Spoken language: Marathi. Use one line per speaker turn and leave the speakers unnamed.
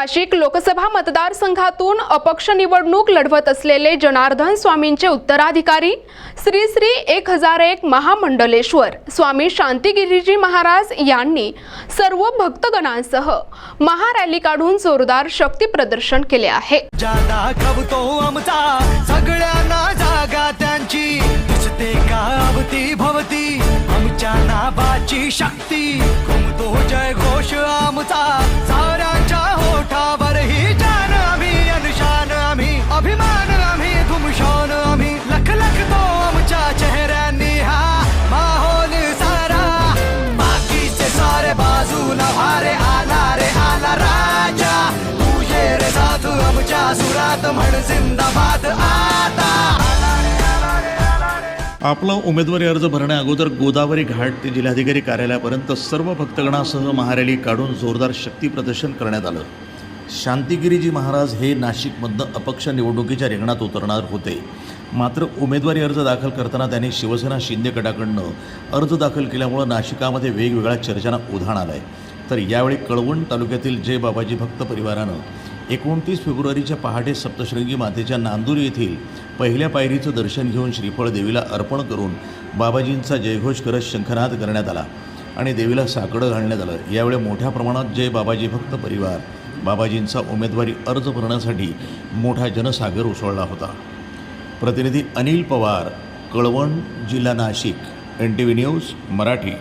नाशिक लोकसभा मतदारसंघातून अपक्ष निवडणूक लढवत असलेले जनार्दन स्वामींचे उत्तराधिकारी श्री श्री एक हजार एक महामंडलेश्वर स्वामी शांतिगिरीजी महाराज यांनी सर्व भक्तगणांसह महारॅली काढून जोरदार शक्ती प्रदर्शन केले आहे.
सगळ्यांना जागा त्यांची. आमच्या नावाची शक्ती. जय घोष आमचा म्हण जिंदाबाद आता.
आपला उमेदवारी अर्ज भरण्या अगोदर गोदावरी घाट ते जिल्हाधिकारी कार्यालयापर्यंत सर्व भक्तगणासह महारॅली काढून जोरदार शक्ती प्रदर्शन करण्यात आलं. शांतिगिरीजी महाराज हे नाशिकमधनं अपक्ष निवडणुकीच्या रिंगणात उतरणार होते. मात्र उमेदवारी अर्ज दाखल करताना त्यांनी शिवसेना शिंदे गटाकडनं अर्ज दाखल केल्यामुळं नाशिकामध्ये वेगवेगळ्या चर्चांना उधाण आलं आहे तर यावेळी कळवण तालुक्यातील जय बाबाजी भक्त परिवारानं एकोणतीस फेब्रुवारीच्या पहाटे सप्तशृंगी मातेच्या नांदूर येथील पहिल्या पायरीचं दर्शन घेऊन श्रीफळ देवीला अर्पण करून बाबाजींचा जयघोष करत शंखनाद करण्यात आला आणि देवीला साकडं घालण्यात आलं. यावेळी मोठ्या प्रमाणात जय बाबाजी भक्त परिवार बाबाजींचा उमेदवारी अर्ज भरण्यासाठी मोठा जनसागर उसळला होता. प्रतिनिधी अनिल पवार कळवण जिल्हा Nashik N T V news Marathi.